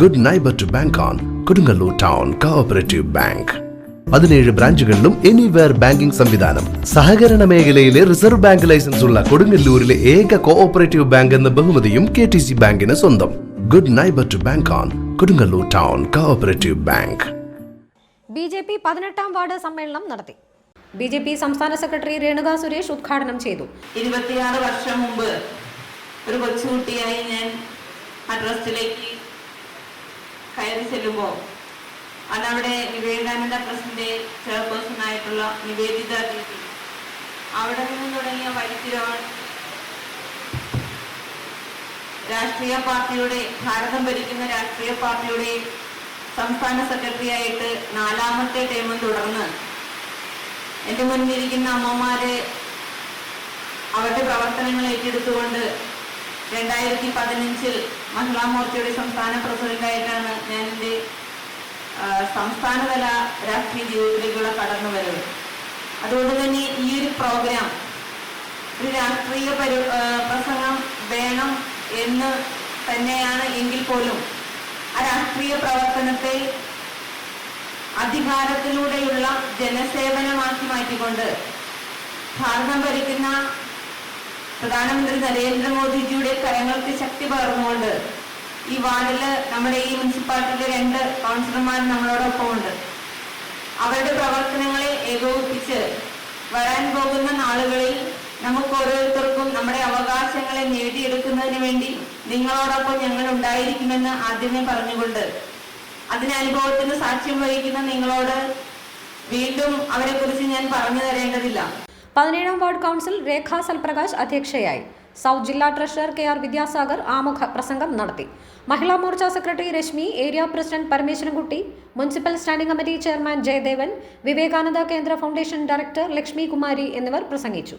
Good neighbour to bank on Kodungallur town cooperative bank പതിനേഴ് ബ്രാഞ്ചുകളിലും anywhere banking സംവിധാനം. സഹകരണ മേഖലയിലെ റിസർവ് ബാങ്ക് ലൈസൻസ് ഉള്ള കൊടുങ്ങല്ലൂരിലെ ഏക കോഓപ്പറേറ്റീവ് ബാങ്ക് എന്ന ബഹുമതിയും കെ ടി സി ബാങ്കിന് സ്വന്തം. Good neighbour to bank on Kodungallur town cooperative bank B J P പതിനെട്ടാം വാർഡ് സമ്മേളനം നടത്തി. ബി ജെ പി സംസ്ഥാന സെക്രട്ടറി രേണുക സുരേഷ് ഉദ്ഘാടനം ചെയ്തു. ഇരുപത്തിയാറ് വർഷം മുമ്പ് ഒരു കൊച്ചുകുട്ടിയായി ഞാൻ ആ ട്രസ്റ്റിലേക്ക് കയറി ചെല്ലുമ്പോൾ അന്നവിടെ വിവേകാനന്ദ ട്രസ്റ്റിന്റെ ചെയർപേഴ്സൺ ആയിട്ടുള്ള നിവേദിത ദീദി അവിടെ നിന്ന് തുടങ്ങിയ വൈദ്യുതിരോ രാഷ്ട്രീയ പാർട്ടിയുടെ ഭാരതം ഭരിക്കുന്ന രാഷ്ട്രീയ പാർട്ടിയുടെ സംസ്ഥാന സെക്രട്ടറി ആയിട്ട് നാലാമത്തെ ടേമും തുടർന്ന് എന്റെ മുന്നിലിരിക്കുന്ന അമ്മമാരെ അവരുടെ പ്രവർത്തനങ്ങൾ ഏറ്റെടുത്തുകൊണ്ട് രണ്ടായിരത്തി പതിനഞ്ചിൽ മഹിളാ മോർച്ചയുടെ സംസ്ഥാന പ്രസിഡന്റായിട്ടാണ് ഞാൻ എന്റെ സംസ്ഥാനതല രാഷ്ട്രീയ ജീവിതത്തിലേക്കുള്ള കടന്നുവരവ് അതുകൊണ്ട് തന്നെ ഈ ഒരു പ്രോഗ്രാം ഒരു രാഷ്ട്രീയ പരി പ്രസംഗം വേണം എന്ന് തന്നെയാണ് എങ്കിൽ പോലും ആ രാഷ്ട്രീയ പ്രവർത്തനത്തെ അധികാരത്തിലൂടെയുള്ള ജനസേവനമാക്കി മാറ്റിക്കൊണ്ട് ഭാരതം ഭരിക്കുന്ന പ്രധാനമന്ത്രി നരേന്ദ്രമോദിജിയുടെ കരങ്ങൾക്ക് ശക്തി പകർന്നുകൊണ്ട് ഈ വാർഡിൽ നമ്മുടെ ഈ മുനിസിപ്പാലിറ്റിയിലെ രണ്ട് കൗൺസിലർമാർ നമ്മളോടൊപ്പം ഉണ്ട് അവരുടെ പ്രവർത്തനങ്ങളെ ഏകോപിപ്പിച്ച് വരാൻ പോകുന്ന നാളുകളിൽ നമുക്ക് ഓരോരുത്തർക്കും നമ്മുടെ അവകാശങ്ങളെ നേടിയെടുക്കുന്നതിന് വേണ്ടി നിങ്ങളോടൊപ്പം ഞങ്ങൾ ഉണ്ടായിരിക്കുമെന്ന് ആദ്യമേ പറഞ്ഞുകൊണ്ട് അതിന് അനുഭവത്തിന് സാക്ഷ്യം വഹിക്കുന്ന നിങ്ങളോട് വീണ്ടും അവരെ കുറിച്ച് ഞാൻ പറഞ്ഞു തരേണ്ടതില്ല. പതിനേഴാം വാർഡ് കൗൺസിൽ രേഖ സൽപ്രകാശ് അധ്യക്ഷയായി. സൗത്ത് ജില്ലാ ട്രഷറർ കെ ആർ വിദ്യാസാഗർ ആമുഖ പ്രസംഗം നടത്തി. Mahila Morcha secretary Rashmi area president Parameswarankutty municipal standing committee chairman Jayadevan Vivekananda Kendra foundation director Lakshmi Kumari എന്നിവർ പ്രസംഗിച്ചു.